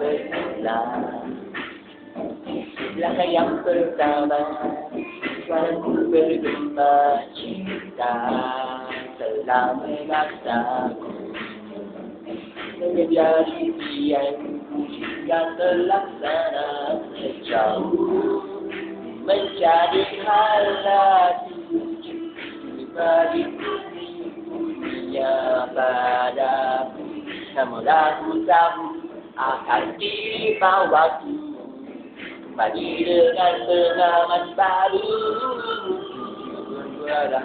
Berpulang Langkah yang pertama Suaraku bergema cinta Telah memaksaku. Menjadi biar Hingga terlaksana Sejauh Menjadi halatu Bagi dunia padaku. Namun aku tahu akan tiba waktu Kembali dengan pengalaman baru. Berada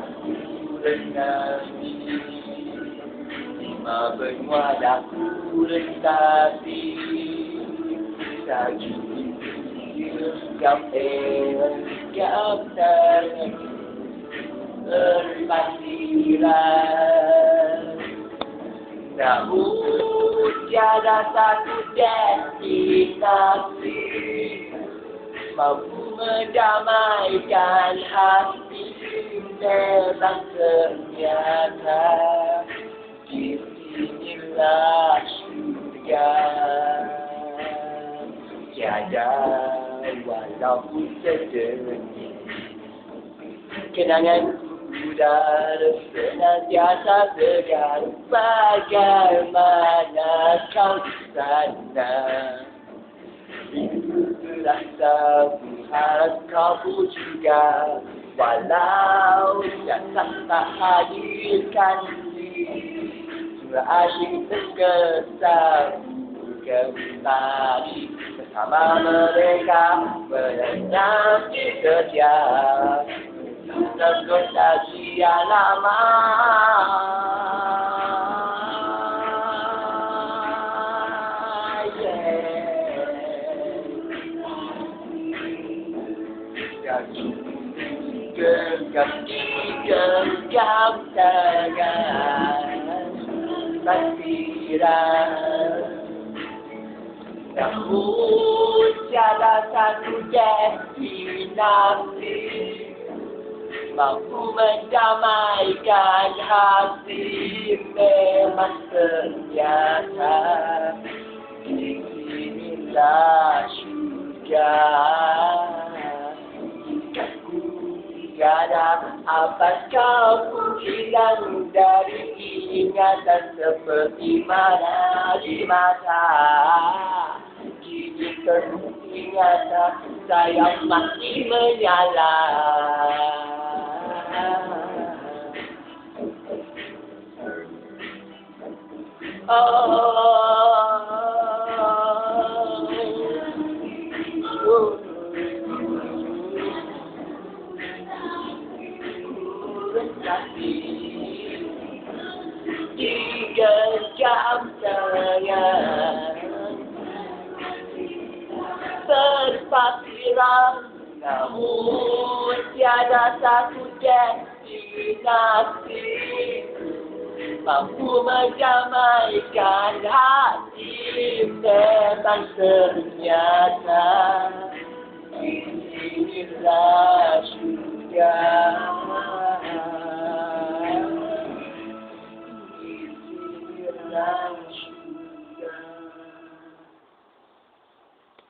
rendah Lima benua daku rentasi Tiada satu destinasi Mampu mendamaikan hati Memang ternyata Walaupun sedetik Kenangan udara senantiasa segar Bagaimana kau di sana Itu terasa harap kau juga Walau datang tak hadirkan diri Cuma asyik terkesan kembali Bersama mereka menanti setiap nostalgia lama Genggam di genggam tangan Pikiran Namun tiada satu destinasi. Mampu mendamaikan hati memang ternyata inilah syurga. Aku tiada apa kau pun hilang dari ingatan seperti mana di mata ternyata saya masih menyala Tiga jam sayang tanpa siram Namun tiada satu destinasi. Mampu menjamaikan hati Memang ternyata. Inilah juga Inilah